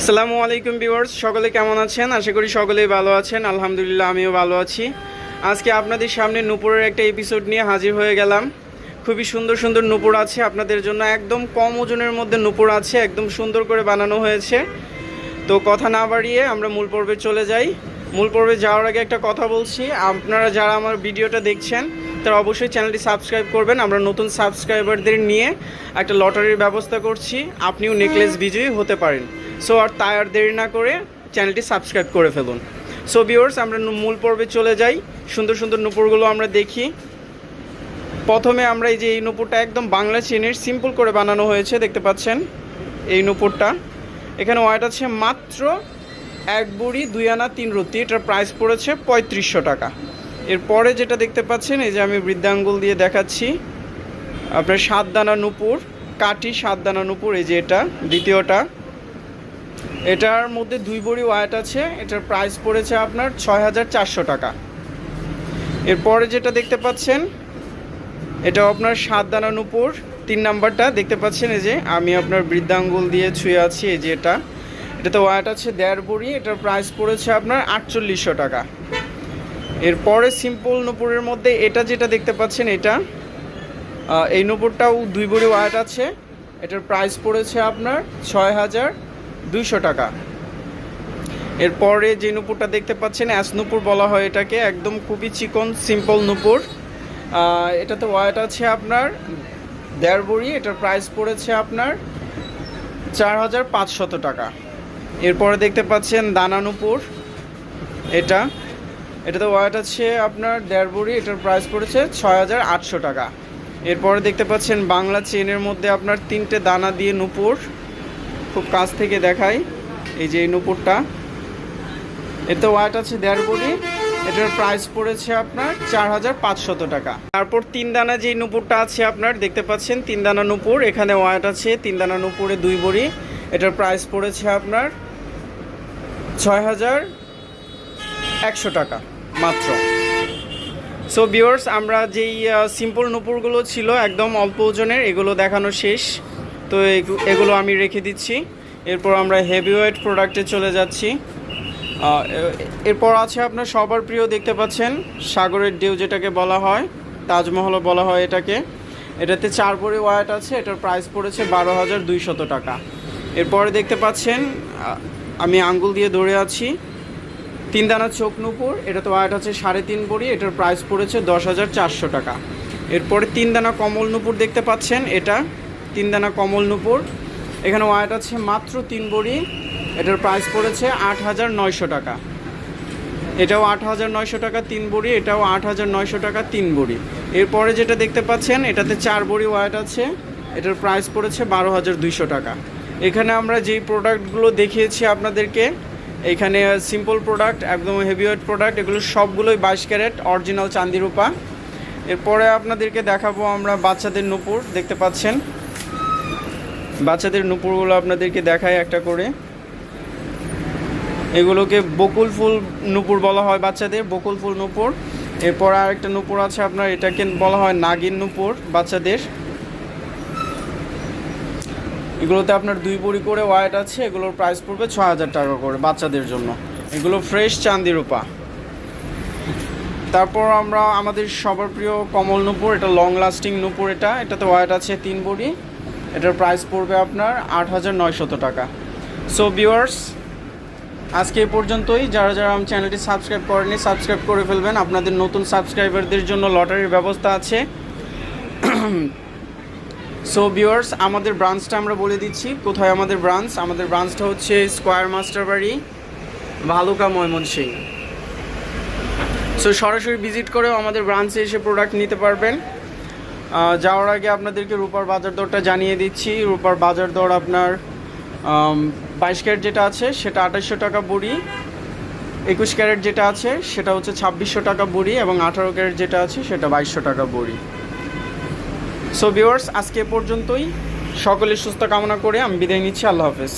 আসসালামু আলাইকুম ভিউয়ার্স, সকলে কেমন আছেন? আশা করি সকলেই ভালো আছেন। আলহামদুলিল্লাহ, আমিও ভালো আছি। আজকে আপনাদের সামনে নুপুরের একটা এপিসোড নিয়ে হাজির হয়ে গেলাম। খুবই সুন্দর সুন্দর নুপুর আছে আপনাদের জন্য। একদম কম ওজনের মধ্যে নুপুর আছে, একদম সুন্দর করে বানানো হয়েছে। তো কথা না বাড়িয়ে আমরা মূল পর্বে চলে যাই। মূল পর্বে যাওয়ার আগে একটা কথা বলছি। আপনারা যারা আমার ভিডিওটা দেখছেন, তারা অবশ্যই চ্যানেলটি সাবস্ক্রাইব করবেন। আমরা নতুন সাবস্ক্রাইবারদের নিয়ে একটা লটারির ব্যবস্থা করছি। আপনিও নেকলেস বিজয়ী হতে পারেন। সো আর তাই আর দেরি না করে চ্যানেলটি সাবস্ক্রাইব করে ফেলুন। সো ভিউয়ার্স আমরা মূল পর্বে চলে যাই। সুন্দর সুন্দর নুপুরগুলো আমরা দেখি। প্রথমে আমরা এই যে এই নুপুরটা একদম বাংলা চেনের সিম্পল করে বানানো হয়েছে, দেখতে পাচ্ছেন? এই নুপুরটা। এখানে ওয়াইট আছে মাত্র এক বুড়ি, দুই আনা, তিন রুটি। এটার প্রাইস পড়েছে পঁয়ত্রিশশো টাকা। এরপরে যেটা দেখতে পাচ্ছেন, এই যে আমি বৃদ্ধাঙ্গুল দিয়ে দেখাচ্ছি। আপনার সাত দানা নুপুর কাটি সাত দানা নুপুর, এই যে এটা, দ্বিতীয়টা। এটার মধ্যে দুই বড়ি ওয়াইট আছে, এটার প্রাইস পড়েছে আপনার ছয় হাজার চারশো টাকা। এরপরে যেটা দেখতে পাচ্ছেন এটা আপনার সাত দানা নুপুর, তিন নাম্বারটা দেখতে পাচ্ছেন এই যে, আমি আপনার বৃদ্ধাঙ্গুল দিয়ে ছুঁয়ে আছি এই যে এটা। এটাতে ওয়াট আছে দেড় বড়ি, এটার প্রাইস পড়েছে আপনার আটচল্লিশশো টাকা। এরপরে সিম্পল নুপুরের মধ্যে এটা যেটা দেখতে পাচ্ছেন এটা এই নুপুরটাও দুই বড়ি ওয়াট আছে, এটার প্রাইস পড়েছে আপনার ছয় হাজার দুইশো টাকা। এরপরে যে নুপুরটা দেখতে পাচ্ছেন অ্যাস নুপুর বলা হয় এটাকে, একদম খুবই চিকন সিম্পল নুপুর। এটাতে ওয়াট আছে আপনার, দেড় বড়ি, এটার প্রাইস পড়েছে আপনার চার হাজার পাঁচশত টাকা। এরপরে দেখতে পাচ্ছেন দানা নুপুর, এটা। এটাতে ওয়াট আছে আপনার দেড় বড়ি, এটার প্রাইস পড়েছে ছয় হাজার আটশো টাকা। এরপরে দেখতে পাচ্ছেন বাংলা চেনের মধ্যে আপনার তিনটে দানা দিয়ে নুপুর। খুব কাছ থেকে দেখাই। এই যে এই নুপুরটা। এতে ওয়াট আছে দেড় বড়ি। এটার প্রাইস পড়েছে আপনার চার হাজার পাঁচশত টাকা। তারপর তিন দানা যেই নুপুরটা আছে আপনার, দেখতে পাচ্ছেন তিন দানা নুপুর। এখানে ওয়াট আছে তিন দানা নুপুরে দুই বড়ি। এটার প্রাইস পড়েছে আপনার ছয় হাজার একশো টাকা মাত্র। সো ভিউয়ার্স আমরা যেই সিম্পল নুপুরগুলো ছিল, একদম অল্প ওজনের, এগুলো দেখানো শেষ। তো এগুলো আমি রেখে দিচ্ছি। এরপর আমরা হেভি ওয়েট প্রোডাক্টে চলে যাচ্ছি। এরপর আছে আপনার সবার প্রিয় দেখতে পাচ্ছেন, সাগরের ঢেউ যেটাকে বলা হয়, তাজমহলও বলা হয় এটাকে। এটাতে চার বড়ি ওয়াট আছে, এটার প্রাইস পড়েছে বারো হাজার দুইশত টাকা। এরপরে দেখতে পাচ্ছেন আমি আঙ্গুল দিয়ে ধরে আছি। তিন দানা চোখ নুপুর এটা তো ওয়াট আছে সাড়ে তিন বড়ি এটার প্রাইস পড়েছে দশ হাজার চারশো টাকা। এরপরে তিন দানা কমল নুপুর দেখতে পাচ্ছেন, এটা তিন দানা কমল নুপুর এখানে ওয়াট আছে মাত্র তিন বড়ি। এটার প্রাইস পড়েছে আট হাজার নয়শো টাকা। এটাও আট হাজার নয়শো টাকা তিন বড়ি, এটাও আট হাজার নয়শো টাকা তিন বড়ি। এরপরে যেটা দেখতে পাচ্ছেন, এটাতে চার বড়ি ওয়াট আছে। এটার প্রাইস পড়েছে বারো হাজার দুইশো টাকা। এখানে আমরা যেই প্রোডাক্টগুলো দেখিয়েছি আপনাদেরকে, এখানে সিম্পল প্রোডাক্ট একদম হেভিওয়েট প্রোডাক্ট এগুলো সবগুলোই বাইশ ক্যারেট অরিজিনাল চান্দি রূপা এরপরে আপনাদেরকে দেখাবো আমরা বাচ্চাদের নুপুর, দেখতে পাচ্ছেন? বাচ্চাদের নুপুরগুলো আপনাদেরকে দেখাই একটা করে। এগুলোকে বকুল ফুল নুপুর বলা হয় বাচ্চাদের, বকুল ফুল নুপুর। এরপর আরেকটা নুপুর আছে আপনার, এটাকে বলা হয় নাগিন নুপুর বাচ্চাদের। এগুলোতে আপনার দুই বড়ি করে ওয়াইট আছে, এগুলোর প্রাইস পড়বে ছ হাজার টাকা করে বাচ্চাদের জন্য। এগুলো ফ্রেশ চান্দি রূপা তারপর আমরা আমাদের সবার প্রিয় কমল নূপুর, এটা লং লাস্টিং নূপুর এটা। এটাতে ওয়াইট আছে তিন বড়ি। এটার প্রাইস পড়বে আপনার আট হাজার নয়শত টাকা। সো ভিউয়ার্স আজকে এই পর্যন্তই। যারা যারা আমার চ্যানেলটি সাবস্ক্রাইব করেনি সাবস্ক্রাইব করে ফেলবেন। আপনাদের নতুন সাবস্ক্রাইবারদের জন্য লটারির ব্যবস্থা আছে। সো ভিউয়ার্স আমাদের ব্রাঞ্চটা আমরা বলে দিচ্ছি। কোথায় আমাদের ব্রাঞ্চ আমাদের ব্রাঞ্চটা হচ্ছে স্কোয়ার মাস্টার বাড়ি, ভালুকা ময়মনসিং সো সরাসরি ভিজিট করেও আমাদের ব্রাঞ্চে এসে প্রোডাক্ট নিতে পারবেন। যাওয়ার আগে আপনাদেরকে রূপার বাজার দরটা জানিয়ে দিচ্ছি। রূপার বাজার দর আপনার বাইশ ক্যারেট যেটা আছে, সেটা আঠাশশো টাকা বুড়ি। একুশ ক্যারেট যেটা আছে, সেটা হচ্ছে ছাব্বিশশো টাকা বুড়ি এবং আঠারো ক্যারেট যেটা আছে, সেটা বাইশশো টাকা বুড়ি। সো ভিউয়ার্স আজকে পর্যন্তই। সকলের সুস্থ কামনা করে আমি বিদায় নিচ্ছি। আল্লাহ হাফেজ।